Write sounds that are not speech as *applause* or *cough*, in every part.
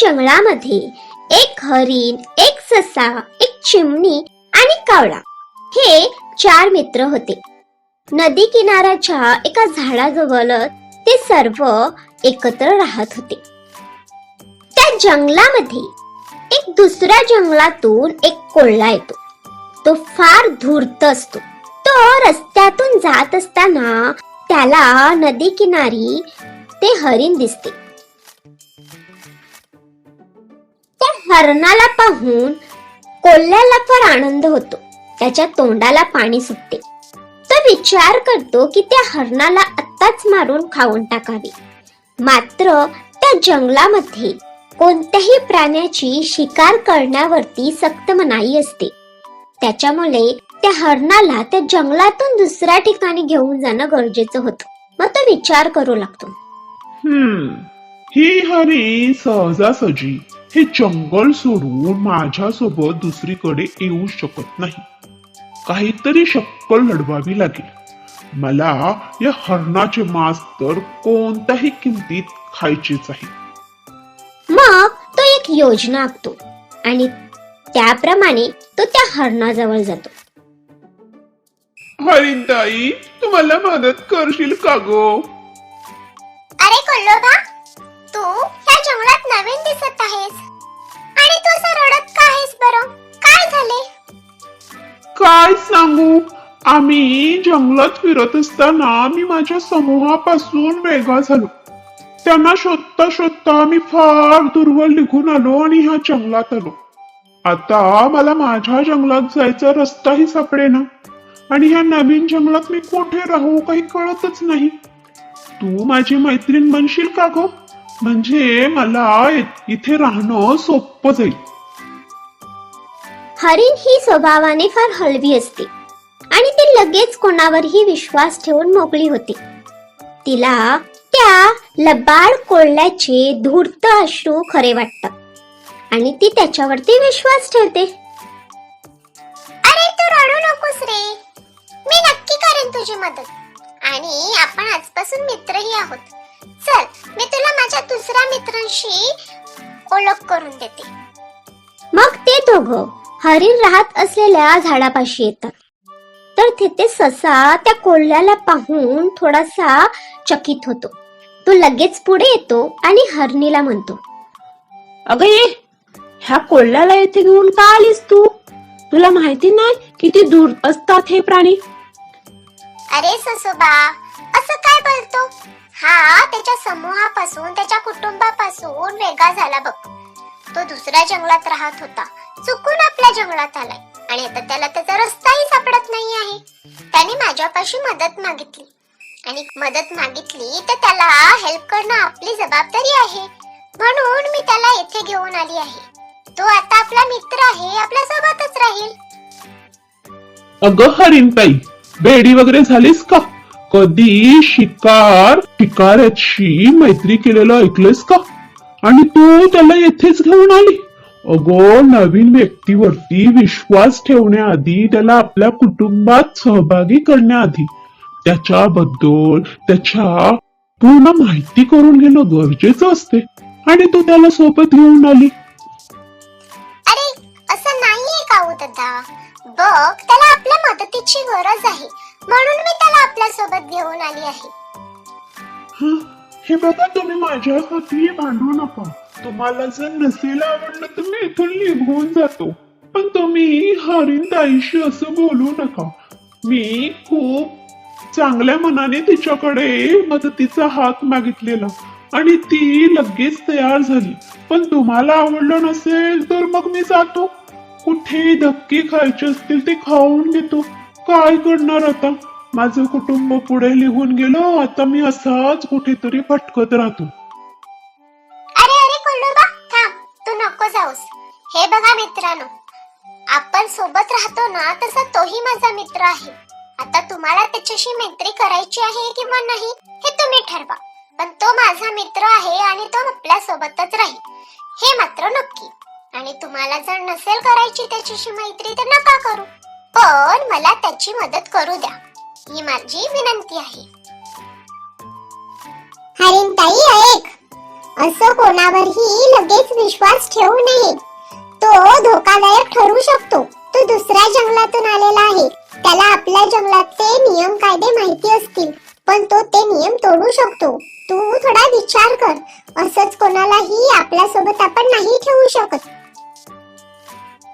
जंगलामध्ये एक हरिण एक ससा एक चिमणी आणि कावळा हे चार मित्र होते. नदी किनाऱ्याच्या एका झाडाजवळ ते सर्व एकत्र राहत होते. त्या जंगलामध्ये एक दुसऱ्या जंगलातून एक कोल्हा येतो. तो फार धूर्त असतो. तो रस्त्यातून जात असताना त्याला नदी किनारी ते हरिण दिसते. हरणाला पाहून कोल्ह्याला फार आनंद होतो. त्याच्या तोंडाला पाणी सुटते. तो विचार करतो की त्या हरणाला आत्ताच मारून खाऊन टाकावे. मात्र त्या जंगलामध्ये कोणत्याही प्राण्याची शिकार करण्यावरती सक्त मनाई असते. त्याच्यामुळे त्या हरणाला त्या जंगलातून दुसऱ्या ठिकाणी घेऊन जाणं गरजेचं होतं. मग तो विचार करू लागतो. ही हरी सहजासहजी हे जंगल सोडून माझ्यासोबत दुसरीकडे येऊ शकत नाही. काहीतरी शक्कल लढवावी लागेल. मला या हरणाचे मांस तर कोणत्याही किमतीत खायचेच आहे. मग तो एक योजना आखतो आणि त्याप्रमाणे तो त्या हरणाजवळ जातो. हरिणताई तू मला मदत करशील का गो? काय सांगू? आम्ही जंगलात फिरत असताना मी माझ्या समूहापासून वेगळा झालो. त्यांना शोधता शोधता मी फार दुर्बल निघून आलो आणि ह्या जंगलात आलो. आता मला माझ्या जंगलात जायचा रस्ताही सापडेना. आणि ह्या नवीन जंगलात मी कुठे राहू काही कळतच नाही. तू माझी मैत्रीण बनशील का गो? म्हणजे मला इथे राहणं सोपं जाईल. हरिण ही स्वभावाने फार हळवी असते. आणि ती लगेच कोणावरही विश्वास ठेवून मोकळी होते. तिला त्या लबाड कोल्ह्याचे धूर्त अश्रू खरे वाटतात. आणि ती त्याच्यावरती विश्वास ठेवते. अरे तू रडू नकोस रे. मी नक्की करेन तुझी मदत. आणि आपण आजपासून मित्रही आहोत. चल मी तुला माझ्या दुसऱ्या मित्रांशी ओळख करून देते. मग ते दोघं हरिण राहत असलेल्या झाडापाशी येतात. तर तिथे ससा त्या कोल्ह्याला पाहून थोडासा चकित होतो. तो लगेच पुढे येतो आणि हरणीला म्हणतो अगं ये ह्या कोल्ह्याला येथे घेऊन का आलीस तू? तुला माहिती नाही किती दूर असतात हे प्राणी. अरे ससोबा असं काय बोलतो? हा त्याच्या समूहापासून त्याच्या कुटुंबापासून वेगळा झाला बघ. तो दुसऱ्या जंगलात राहत होता. चुकून आपल्या जंगलात आलाय. आणि आता त्याला त्याचा रस्ताही सापडत नाही आहे. त्याने माझ्यापाशी मदत मागितली. आणि मदत मागितली तर त्याला हेल्प करणं आपली जबाबदारी आहे. म्हणून मी त्याला येथे घेऊन आली आहे. तो आता आपला मित्र आहे आपल्या सोबतच राहील. अगं हरिणताई बेडी वगैरे झालीस का? कधी शिकार शिकाऱ्याची मैत्री केलेलं ऐकलंस का? आणि तू त्याला येथेच घेऊन आली. अगं नवीन व्यक्तीवरती विश्वास ठेवण्याआधी त्याला आपल्या कुटुंबात सहभागी करण्याआधी त्याच्याबद्दल त्याच्या पूर्ण माहिती करून घेणं गरजेचं असते. आणि तू त्याला सोबत घेऊन आली. अरे असं नाहीये का हो दादा? बघ त्याला आपल्या मदतीची गरज आहे. म्हणून मी त्याला आपल्यासोबत घेऊन आली आहे. हं, हे बघा तुम्ही माझ्यासाठी भांडू नका. तुम्हाला जर नसेल आवडलं तर मी इथून निघून जातो. पण तुम्ही हरिणताईशी असं बोलू नका. मी खूप चांगल्या मनाने तिच्याकडे मदतीचा हात मागितलेला आणि ती लगेच तयार झाली. पण तुम्हाला आवडलं नसेल तर मग मी जातो. कुठे धक्के खायचे असतील ते खाऊन घेतो. काय करणार आता? माझं कुटुंब पुढे लिहून गेलं आता मी असाच कुठेतरी भटकत राहतो. अरे अरे कोल्डोबा थांब तू नको जाऊस. हे बघा मित्रांनो आपण सोबत राहतो ना तसा तोही माझा मित्र आहे. आता तुम्हाला त्याच्याशी मैत्री करायची आहे किंवा नाही हे तुम्ही ठरवा. पण तो माझा मित्र आहे आणि तो आपल्या सोबतच राहील. हे मात्र नक्की. आणि तुम्हाला जर नसेल करायची त्याच्याशी मैत्री तर नका करू. पण मला त्याची मदत करू द्या. ही माझी विनंती आहे. हरिणताई ऐक असं कोणावरही लगेच विश्वास ठेवू नये. तो धोकादायक ठरू शकतो. तो दुसऱ्या जंगलातून आलेला आहे. त्याला आपल्या जंगलातले नियम कायदे माहिती असतील पण तो ते नियम तोडू शकतो. तू थोडा विचार कर. असंच कोणालाही आपल्यासोबत आपण नाही ठेवू शकत.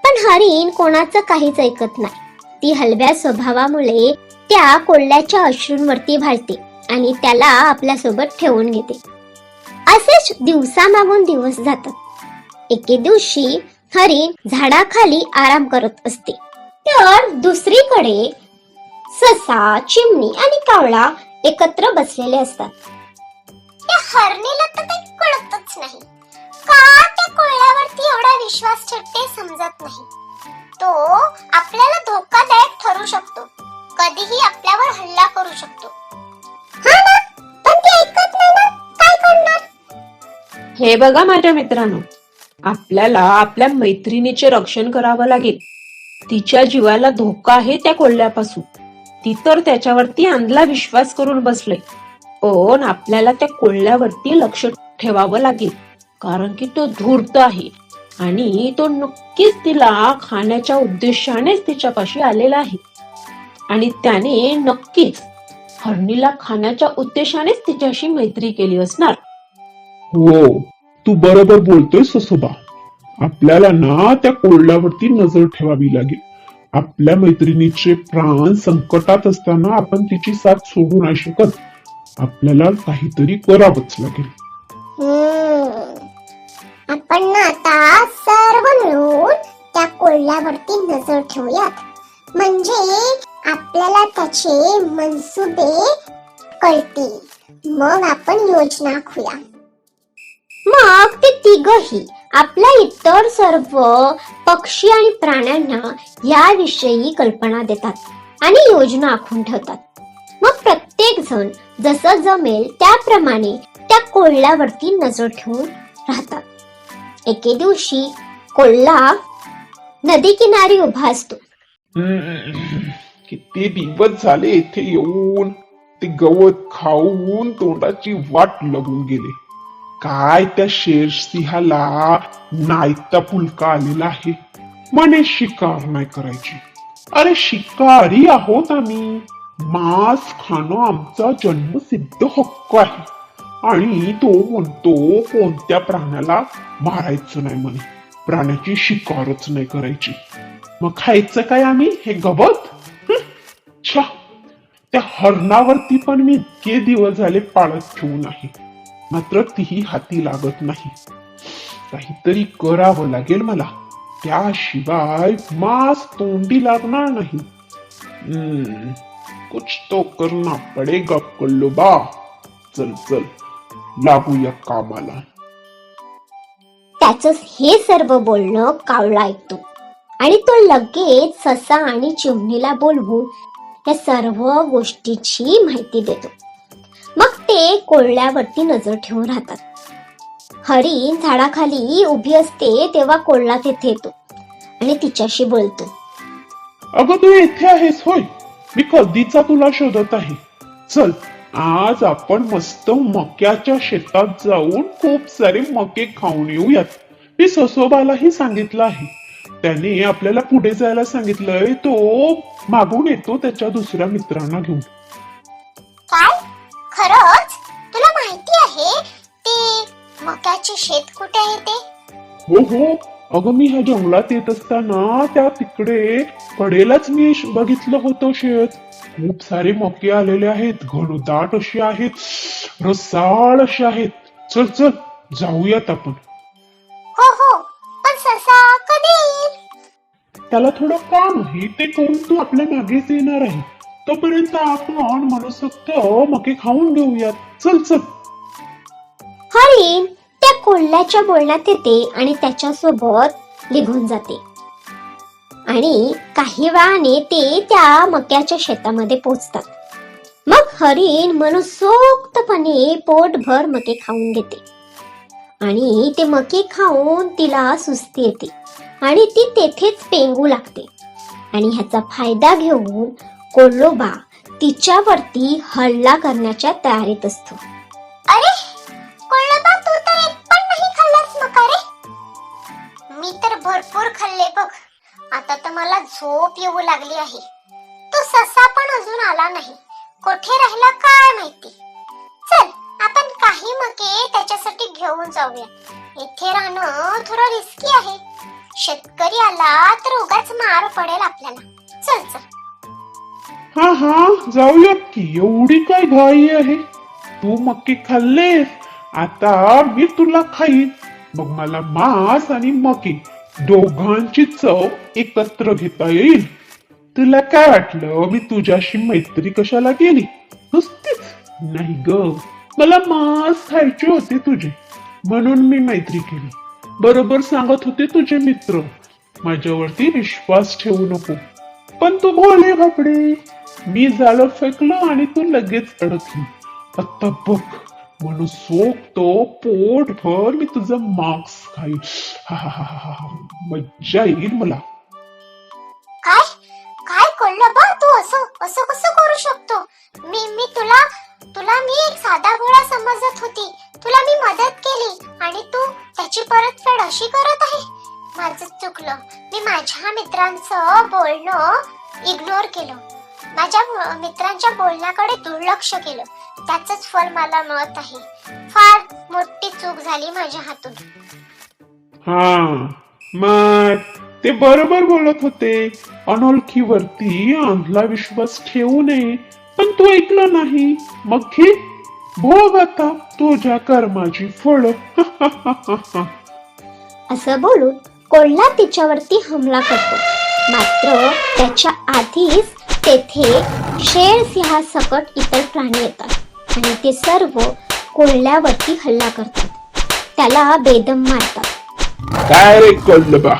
पण हरिण कोणाचं काहीच ऐकत नाही. ती हलव्या स्वभावामुळे त्या कोल्ह्याच्या अश्रूंवरती भाळते आणि त्याला आपल्यासोबत ठेवून घेते. असेच दिवसामागून दिवस जातात. एके दिवशी हरिण झाडाखाली आराम करत असते. तर दुसरीकडे ससा चिमणी आणि कावळा एकत्र बसलेले असतात. त्या हरणीला तर काही कळतच नाही. का त्या कोळ्यावरती एवढा विश्वास ठेवते समजत नाही. तो आपल्याला धोकादायक ठरू शकतो. कधीही आपल्यावर हल्ला करू शकतो. हा ना? पण ते ऐकत नाही ना? काय करणार? हे बघा माझ्या मित्रांनो आपल्याला आपल्या मैत्रिणीचे रक्षण करावं लागेल. तिच्या जीवाला धोका आहे त्या कोल्ह्यापासून. ती तर त्याच्यावरती अंधला विश्वास करून बसले पण आपल्याला त्या कोल्ह्यावरती लक्ष ठेवावं लागेल कारण की तो धूर्त आहे आणि तो नक्कीच तिला खाण्याच्या उद्देशानेच तिच्यापाशी आलेला आहे. आणि त्याने नक्कीच हरणीला खाण्याच्या उद्देशानेच तिच्याशी मैत्री केली असणार. हो तू बरोबर बोलतोय ससोबा. आपल्याला ना त्या कोल्ह्यावरती नजर ठेवावी लागेल. आपल्या मैत्रिणीचे प्राण संकटात असताना आपण तिची साथ सोडू नाही शकत. आपल्याला काहीतरी करावंच लागेल. हम्म. आपण ना आता सर्व मिळून त्या कोल्ह्यावरती नजर ठेवूयात. म्हणजे आपल्याला त्याचे मनसुबे कळतील. मग आपण योजना आखूया मग ते तिघही आपल्या इतर सर्व पक्षी आणि प्राण्यांना याविषयी कल्पना देतात आणि योजना आखून ठेवतात. मग प्रत्येक जण जसं जमेल त्याप्रमाणे त्या कोल्ह्यावरती नजर ठेवून राहतात. एके दिवशी कोल्हा नदी किनारी उभा असतो. हम्म, किती दिवस झाले इथे येऊन ते गवत खाऊन तोंडाची वाट लागून गेले. काय त्या शेरसिंहाला नायता पुलका आलेला आहे? म्हणे शिकार नाही करायची. अरे शिकारी आहोत आम्ही. मांस खाणं आमचा जन्मसिद्ध हक्क आहे. आणि तो म्हणतो कोणत्या प्राण्याला मारायचं नाही म्हणे. प्राण्याची शिकारच नाही करायची. मग खायचं काय आम्ही? हे गवत? छा त्या हरणावरती पण मी इतके दिवस झाले पाळत ठेवून आहे मात्र तीही हाती लागत नाही. काहीतरी करावं लागेल मला. त्याशिवाय मास तोंडी लागणार नाही. कुछ तो करना पडेगा कल्लुबा चल चल. लागूया कामाला. त्याच हे सर्व बोलणं कावळा ऐकतो. आणि तो लगेच ससा आणि चिमणीला बोलवून या सर्व गोष्टीची माहिती देतो. मग ते कोल्ह्यावरती नजर ठेवून राहतात. हरिण झाडाखाली उभी असते तेव्हा कोल्हा तेथे येतो आणि तिच्याशी बोलतो. अगं तू इथे आहेस होय. मी कधीचा तुला शोधत आहे. चल आज आपण मस्त मक्याच्या शेतात जाऊन खूप सारे मके खाऊन येऊयात. मी ससोबालाही सांगितलं आहे. त्याने आपल्याला पुढे जायला सांगितलंय तो मागून येतो त्याच्या दुसऱ्या मित्रांना घेऊन. काय? खरंच? तुला माहिती आहे ते मक्याचे शेत कुठे आहे ते? हो हो. अगं मी ह्या जंगलात येत असताना त्या तिकडे कडेलाच मी श- बघितलं होतं शेत. खूप सारे मके आलेले आहेत घनदाट असे आहेत. रसाळ असे आहेत. चल चल. जाऊयात आपण. त्याला थोडं काम आहे. ते करून तू आपल्या मागेच येणार आहे. तोपर्यंत आपण मनसोक्त मके खाऊन घेऊयात. चल चल. हरिण त्या कोल्ह्याच्या बोलण्यात येते आणि त्याच्यासोबत निघून जाते. आणि काही वेळाने ते त्या मक्याच्या शेतामध्ये पोचतात. मग हरिण मनसोक्तपणे पोटभर मके खाऊन घेते. आणि ते मके खाऊन तिला सुस्ती येते. आणि ती तेथेच पेंगू लागते. आणि ह्याचा फायदा घेऊन कोल्लोबा तिच्यावरती हल्ला करण्याच्या तयारीत असतो. अरे कोल्लोबा तू तर एक पण नाही खाल्लास मका मी तर भरपूर खाल्ले बघ. आता तर मला झोप येऊ लागली आहे. तो ससा पण अजून आला नाही. कुठे राहिला काय माहिती? चल आपण काही मके त्याच्यासाठी घेऊन जाऊया. इथे राहणं थोडं रिस्की आहे. शेतकरी आला तर उगाच मार पडेल आपल्याला. चल चल. हा हा जाऊयात की. एवढी काय घाई आहे? तू मक्की खाल्लेस. आता मी तुला खाईन. मग मला मांस आणि मकी दोघांची चव एकत्र घेता येईल. तुला काय वाटलं? मी तुझ्याशी मैत्री कशाला केली? नुसतीच? नाही ग. मला मांस खायचे होते तुझे. म्हणून मी मैत्री केली. बरोबर सांगत होते तुझे मित्र. माझ्यावरती विश्वास ठेवू नको. पण तू भोले बापडे. मी झालं फेकलं आणि तू लगेच अडकली. आता बघ म्हणून सोकतो पोटभर मी तुझं मार्क्स खाईल हा हा हा हा हा. मज्जा येईल मला. काय? काय कळलं बा तू असं असं कसं करू शकतो? मी मी तुला तुला मी एक साधा गोळा समजत होती. तुला मी मदत केली आणि तू त्याची परतफेड अशी करत आहे. माझं चुकलं. मी माझ्या मित्रांचं बोलणं इग्नोर केलं. माझ्या मित्रांच्या बोलण्याकडे दुर्लक्ष केलं. त्याचंच फल मला मिळत आहे. फार मोठी चूक झाली माझ्या हातून. हा मग ते बरोबर बोलत होते. अनोळखीवरती अंधला विश्वास ठेवू नये. पण तू ऐकलं नाही. मग घे. भोग आता तुझ्या कर्माची फळ. *laughs* असं बोलून कोल्हा तिच्यावरती हमला करतो. मात्र त्याच्या आधीच तेथे शेर सिंहासकट इतर प्राणी येतात आणि ते सर्व कोल्ह्यावरती हल्ला करतात. त्याला बेदम मारतात. काय रे कळलं बा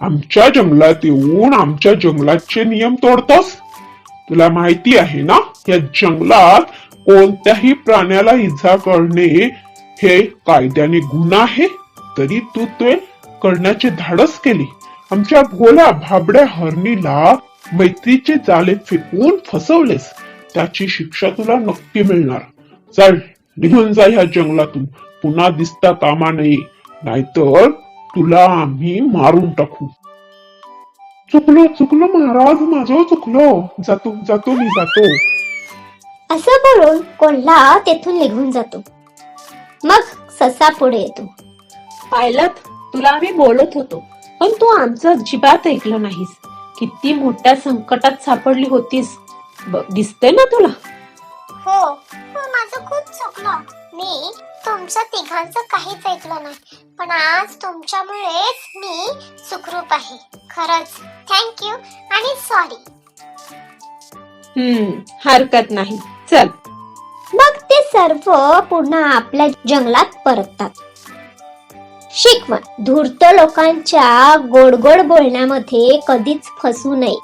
आमच्या जंगलात येऊन आमच्या जंगलाचे नियम तोडतोस? तुला माहिती आहे ना? या जंगलात कोणत्याही प्राण्याला इजा करणे हे कायद्याने गुन्हा आहे. तरी तू ते करण्याचे धाडस केली. आमच्या भोला भाबड्या हरणीला मैत्रीचे जाले फेकून फसवलेस. त्याची शिक्षा तुला नक्की मिळणार. चल निघून जा ह्या जंगलातून. पुन्हा दिसता कामा नये. नाहीतर तुला आम्ही मारून टाकू. चुकलो चुकलो महाराज माझं चुकलो. जातो जातो मी जातो. असं बोलून कोल्हा तेथून निघून जातो. मग ससा पुढे येतो. पायलट तुला आम्ही बोलत होतो पण तू आमचं अजिबात ऐकलं नाहीस. किती मोठ्या संकटात सापडली होतीस. ब- दिसतंय ना तुला? हो हो माझं खूप चुकलं. मी तुमचं तिघांचं काहीच ऐकलं नाही. पण आज तुमच्यामुळेच मी सुखरूप आहे. खरंच. थँक्यू आणि सॉरी हम्म हरकत नाही. चल. मग ते सर्व पुन्हा आपल्या जंगलात परततात. शिकवण. धूर्त लोकांच्या गोड गोड बोलण्यामध्ये कधीच फसू नये.